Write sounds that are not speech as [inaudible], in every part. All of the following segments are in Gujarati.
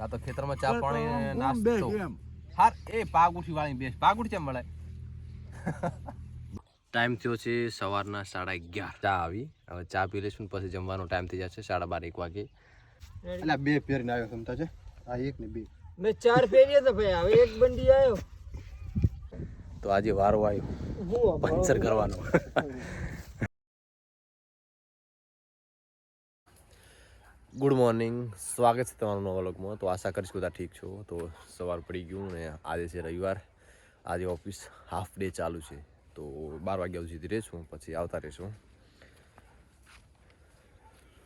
આ તો ખેતરમાં ચા પાણી બે નાસ્તો હાર એ પાગુઠી વાળી બેસ. પાગુઠી કેમ મળે ટાઈમ થયો છે સવારના સાડા અગિયાર. ચા આવી. હવે ચા પી લઈશું ને પછી જમવાનો ટાઈમ થઈ જશે સાડા બાર એક વાગે. એટલે બે ફેરીને આવ્યો સમતા છે આ એક ને બે. મેં ચાર ફેરીએ તો ભાઈ હવે એક બંડી આવ્યો તો આજે વારો આવ્યો. હું પંચર કરવાનો. ગુડ મોર્નિંગ સ્વાગત છે તમારું નવા વ્લોગમાં. તો આશા કરીશ બધા ઠીક છો. તો સવાર પડી ગયું ને આજે છે રવિવાર. આજે ઓફિસ હાફ ડે ચાલુ છે. તો બાર વાગ્યા સુધી રહીશું પછી આવતા રહીશું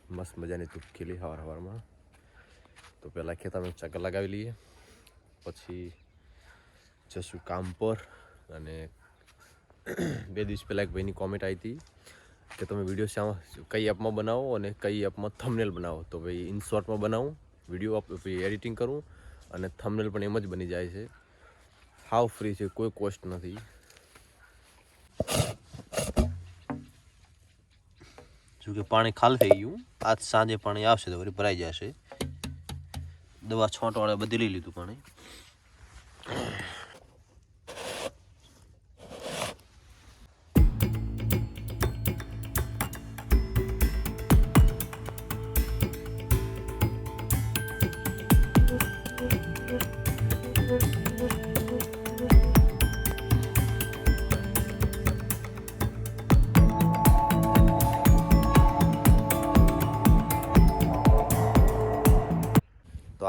મસ્ત મજાની ધૂપ ખીલી સવાર સવારમાં તો પહેલાં ખેતરમાં ચક્કર લગાવી લઈએ. પછી જશું કામ પર. અને બે દિવસ પહેલાં એક ભાઈની કોમેન્ટ આવી હતી. કે તમે વીડિયો શા કઈ એપમાં બનાવો અને કઈ એપમાં થંબનેલ બનાવો. તો ભાઈ ઇનશોર્ટમાં બનાવું વીડિયો એડિટિંગ કરું અને થંબનેલ પણ એમ જ બની જાય છે. હાવ ફ્રી છે, કોઈ કોસ્ટ નથી. જો કે પાણી ખાલી થઈ ગયું. આજ સાંજે પાણી આવશે તો વળી ભરાઈ જશે. દવા છોંટવાળે બધી લઈ લીધું પાણી.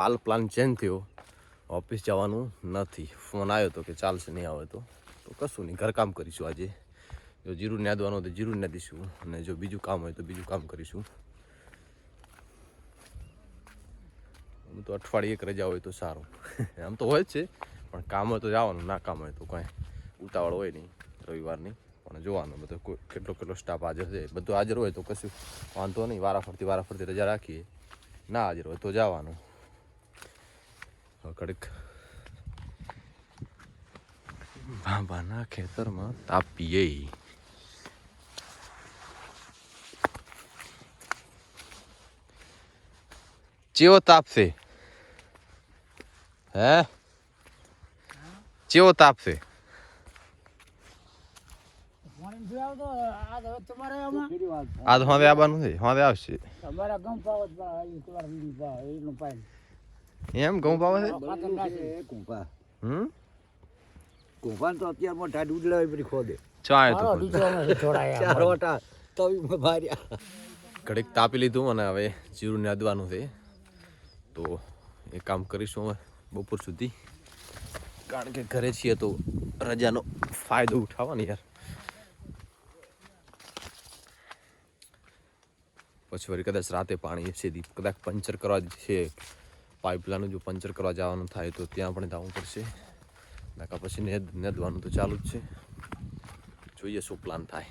હાલ પ્લાન ચેન્જ થયો. ઓફિસ જવાનું નથી. ફોન આવ્યો તો કે ચાલશે, નહીં આવે તો. તો કશું નહીં, ઘરકામ કરીશું આજે. જો જીરું ન્યાદવાનું હોય તો જીરું ન્યાદીશું અને જો બીજું કામ હોય તો બીજું કામ કરીશું. આમ તો અઠવાડિયે એક રજા હોય તો સારું. [laughs] આમ તો હોય જ છે. પણ કામ હોય તો જવાનું, ના કામ હોય તો કાંઈ ઉતાવળ હોય નહીં રવિવારની. પણ જોવાનું, બધો કેટલો કેટલો સ્ટાફ હાજર છે. બધું હાજર હોય તો કશું વાંધો નહીં. વારાફરતી વારાફરતી રજા રાખીએ. ના હાજર હોય તો જવાનું. કડીક. બાબાના ખેતરમાં તાપીએ ચેવો તાપશે હે? ચેવો તાપશે તમારે આમાં કેવી વાત આ તો હવે આવવાનું છે હવે આવશે. તમારા ગમ પાવત એનું પાઈ એમ ઘઉં ભાવે છે હમ? કુંભાન તો અત્યારમાં ઢાઢ ઉડલાવી પછી ખોદે. ચાય તો ચાર વટા તવી માર્યા. ઘડીક તાપી લીધું અને હવે જીરું નાદવાનું છે. તો એ કામ કરીશું હવે બપોર સુધી. કારણ કે ઘરે છીએ તો રજાનો ફાયદો ઉઠાવવાનો યાર. પછી વળી કદાચ રાતે પાણી છે કદાચ પંચર કરવા છે. પાઇપલાઇનનું જો પંચર કરવા જવાનું થાય તો ત્યાં પણ જવું પડશે. નાકા પછી નેદ નેદવાનું તો ચાલુ જ છે. જોઈએ શું પ્લાન થાય.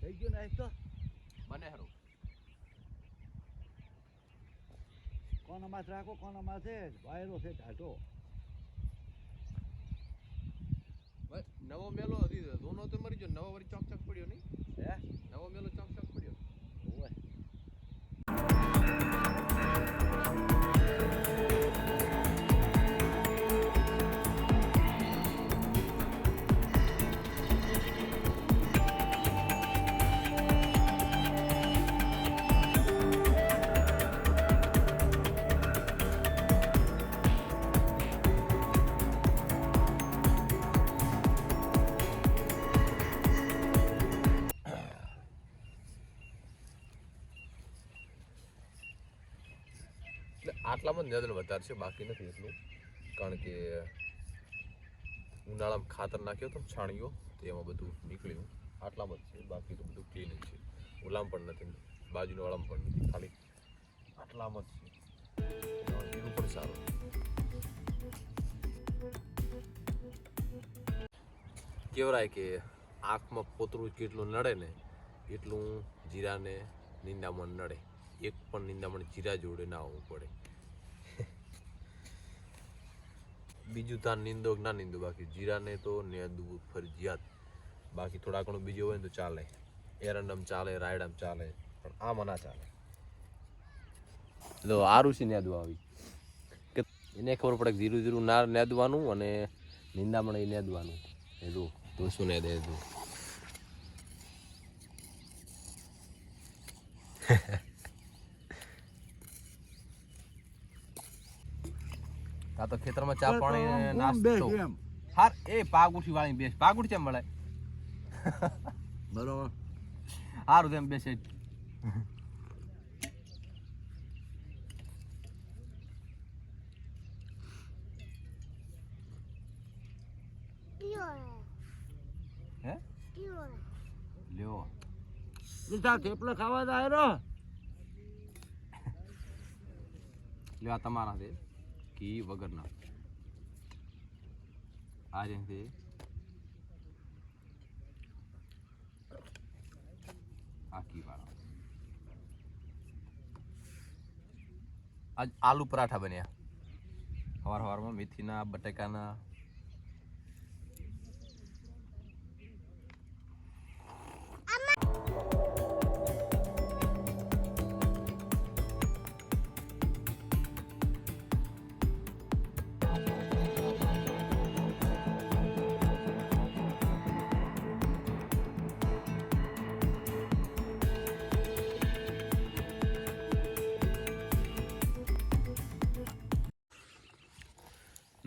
થઈ ગયું ને તો? મને હારું. કોના માથે રાખો કોના માથે વાયરો છે ઢાઢો. નવો મેલો હતી દોનો તો મરી ગયો નવો વળી આટલામાં જ વધારે છે, બાકી નથી એટલું. કારણ કે ઉનાળામાં ખાતર નાખ્યો હતો છાણ્યો તો એમાં બધું નીકળ્યું. આટલામાં જ છે, બાકી તો બધું ક્લીન છે. ઓલામ પણ નથી બાજુનો વાળામાં પણ નથી, ખાલી આટલામાં જ છે. એમાં પણ સારું કેવરાય કે આંખમાં પોતરું કેટલું નડે ને, એટલું જીરાને નિંદામણ નડે. એક પણ નિંદામણ જીરા જોડે ના આવવું પડે. બીજું તાર નીંદો કે ના નીંદો બાકી જીરાને તો નેદવું ફરજિયાત. બાકી થોડા ઘણું બીજું હોય ને તો ચાલે. એરંડમ ચાલે રાયડમ ચાલે પણ આમાં ના ચાલે. તો આરું છે નેદવા આવી. કે એને ખબર પડે કે ધીરું ધીરું ના નેદવાનું અને નિંદામણ એ નેદવાનું. એ જો તો શું ને દે આ તો ખેતરમાં ચા પાણી નાસ્તો. હાર એ પાગુઠી વાળી બેસ પાગુઠી કેમ મળે? બરોબર. હારું તેમ બેસે. હે? લ્યો. લીધા થેપલા ખાવા જાય રહ્યો લ્યો આ તમારા છે ઘી વગરના. આ રીતે છે આ ઘી વાળા. આજ આલુ પરાઠા બન્યા. સવાર સવારમાં મેથીના, બટાકાના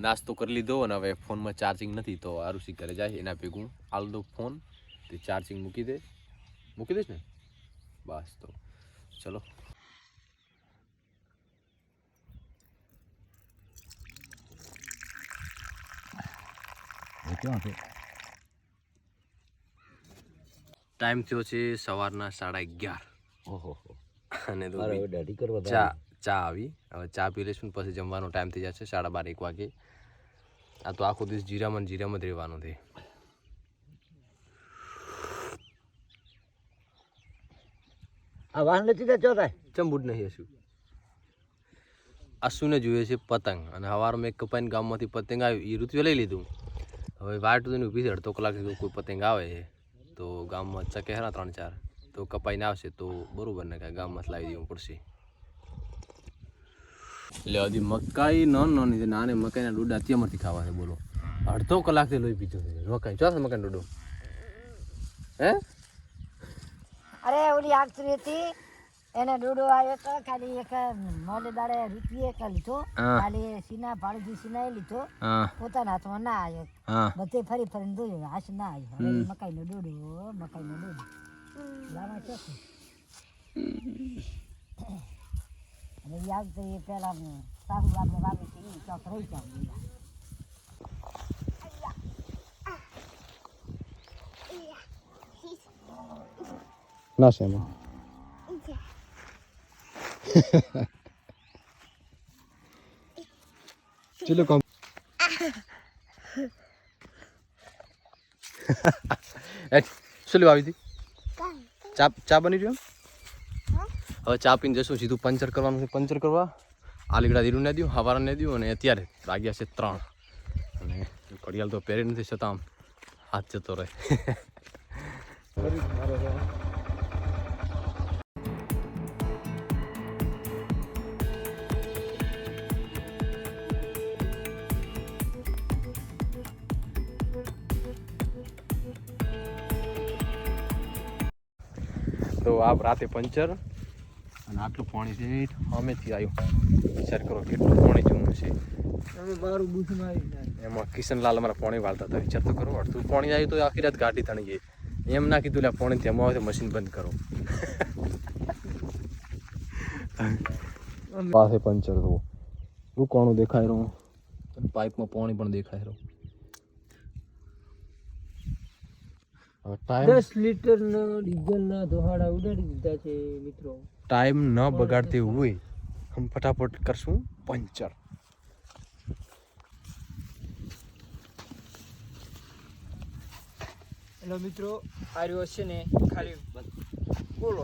નાસ્તો કરી લીધો અને હવે ફોનમાં ચાર્જિંગ નથી. તો આરુષી ઘરે જાય એના ભેગું આલ દો ફોન તે ચાર્જિંગ મૂકી દે. મૂકી દઈશ ને? બસ તો. ચલો. ટાઈમ થયો છે સવારના સાડા અગિયાર. ઓહો અને ચા ચા આવી. હવે ચા પી લઈશું પછી જમવાનો ટાઈમ થઈ જશે સાડા બાર એક વાગે. આ તો આખો દિવસ જીરામાં જીરામાં જ રહેવાનું છે. આ વાહન નથી જતો થાય ચંબુડ નહીં હશું અશુને જોઈએ છે પતંગ. અને સવારમાં એક કપાઈને ગામમાંથી પતંગ આવ્યું. એ ઋતુએ લઈ લીધું. હવે વાટ સુધી ઊભી છે. અડધો કલાક સુધી કોઈ પતંગ આવે છે. તો ગામમાં ચકે હરા ત્રણ ચાર. તો કપાઈને આવશે તો બરોબર ને કાંઈ ગામમાં લાવી દેવું પડશે. એટલે હજી મકાઈ ન નોની છે નાને મકાઈના ડૂડા અત્યારમાંથી ખાવા છે બોલો. અડધો કલાકથી લોહી પીધો છે મકાઈ. ચોથા મકાઈ ડૂડો. હે? અરે ઓલી આગતરી હતી. એને ડૂડો આવ્યો તો ખાલી એક મોડે દાડે રૂપિયે એક લીધો. ખાલી સીના ભાડુજી સીના લીધો. પોતાના હાથમાં ના આવ્યો. બધે ફરી ફરીને જોયું હાશ ના આવ્યો. મકાઈનો ડૂડો મકાઈનો ડૂડો. લાવા અને યાદ એ પેલા સારું આપણે છે એ ચોક રહી જાય ના છે એમાં. ચલો કમ [laughs] લેવા આવી હતી? ચા ચા બની રહ્યો હવે ચા પીને જશું સીધું પંચર કરવાનું છે, પંચર કરવા. આલીગડા ધીરું ને દઉં હવારા ને દઉં અને અત્યારે વાગ્યા છે ત્રણ. અને ઘડિયાળ તો પહેરી નથી છતાં આમ. હાથ જતો રહે. તો આ રાતે પંચર અને આટલું પાણી છે અમેથી આવ્યું વિચાર કરો કેટલું પાણી જૂનું છે. જાય. એમાં કિશનલાલ અમારા પાણી વાળતા હતા. વિચાર તો કરો અડધું પાણી આવ્યું તો આખી રાત ગાડી તણી ગઈ. એમ ના કીધું લે પાણી તેમાં આવે તો મશીન બંધ કરો. પાસે પંચર તો રૂકાણું દેખાય રહ્યું? પાઇપમાં પાણી પણ દેખાય રહ્યું. દસ લીટરના ડીઝલના દોહાડા ઉડાડી દીધા છે મિત્રો. ટાઈમ ન બગાડતી હોય હમ ફટાફટ કરશું પંચર. હેલો મિત્રો આ રહ્યો છે ને ખાલી બોલો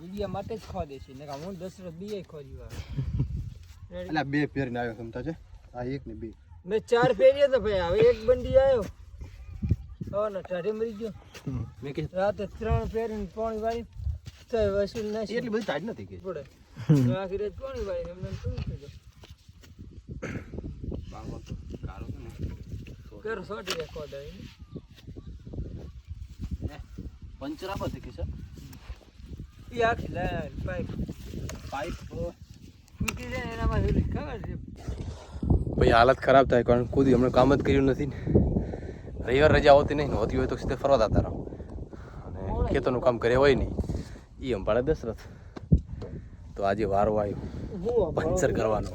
વિડિયા માટે જ ખોદે છે ને હું દશરથ બીએ ખવા આ એટલે બે પહેરીને આવ્યો સમતા છે આ એક ને બે. મેં ચાર પહેર્યા હતા ભાઈ હવે એક બંડી આવ્યો હવે ને ટાઢે મરી ગયો. મેં કે રાતે ત્રણ પહેરીને પાણી વાળી તો વસૂલ ના એટલી બધી ટાઈટ નથી કે. પડે આખી રાત પાણી વાળી એમને શું થયું બાબા તો કાળો છે રે કોડ સોટી દાઈ પંચર આપો કે સર એ આખી લાલ પાઇપ. પાઇપ ફૂટી જાય ને એનામાં ખબર છે. ભાઈ હાલત ખરાબ થાય કારણ ખુદ હમણાં કામ જ કર્યું નથી ને. રવિવાર રજા હોતી નહીં હોતી હોય તો સીધે ફરવા જતા રહો. અને ખેતરનું કામ કરે હોય નહીં. એ અંબાળે દશરથ. તો આજે વારો આવ્યો. પંચર કરવાનો.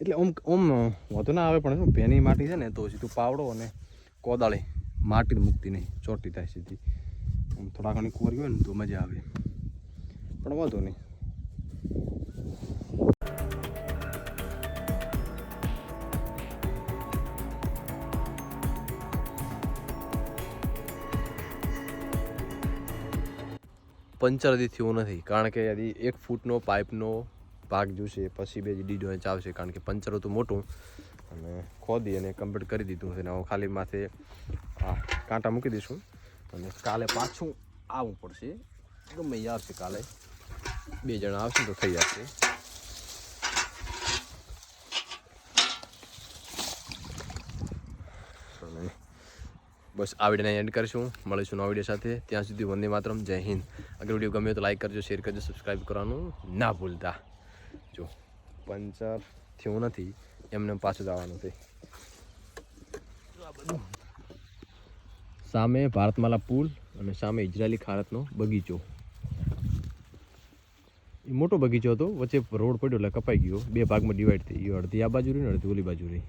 એટલે ઓમ ઓમ વધુ ના આવે પણ પેની માટી છે ને તો સીધું પાવડો અને કોદાળી માટી મૂકતી નહીં. ચોટી થાય સીધી. આમ થોડા ઘણી કુંવરી હોય ને તો મજા આવે. પણ વાંધો નહીં. પંચર હજી થયું નથી. કારણ કે હજી એક ફૂટનો પાઇપનો ભાગ જોશે પછી બે ડીડો ઇંચ આવશે, કારણ કે પંચર હતું મોટું. અને ખોદી અને કમ્પ્લીટ કરી દીધું છે. અને ખાલી માથે આ કાંટા મૂકી દઈશું. અને કાલે પાછું આવવું પડશે. ગમે આવશે કાલે. બે જણા આવશે તો થઈ જશે અને બસ આ વિડીયોને એન્ડ કરીશું. મળીશું નવા વીડિયો સાથે. ત્યાં સુધી વંદે માતરમ. જય હિન્દ. અગર વીડિયો ગમે તો લાઈક કરજો શેર કરજો સબસ્ક્રાઈબ કરવાનું ના ભૂલતા. જો, પંચર થયું નથી. એમને પાછું જવાનું છે. સામે ભારતમાલા પુલ અને સામે ઇઝરાયલી ખારતનો બગીચો. એ મોટો બગીચો હતો. વચ્ચે રોડ પડ્યો એટલે કપાઈ ગયો. બે ભાગમાં ડિવાઈડ થઈ ગયો. અડધી આ બાજુ રહી ને અડધી ઓલી બાજુ રહી.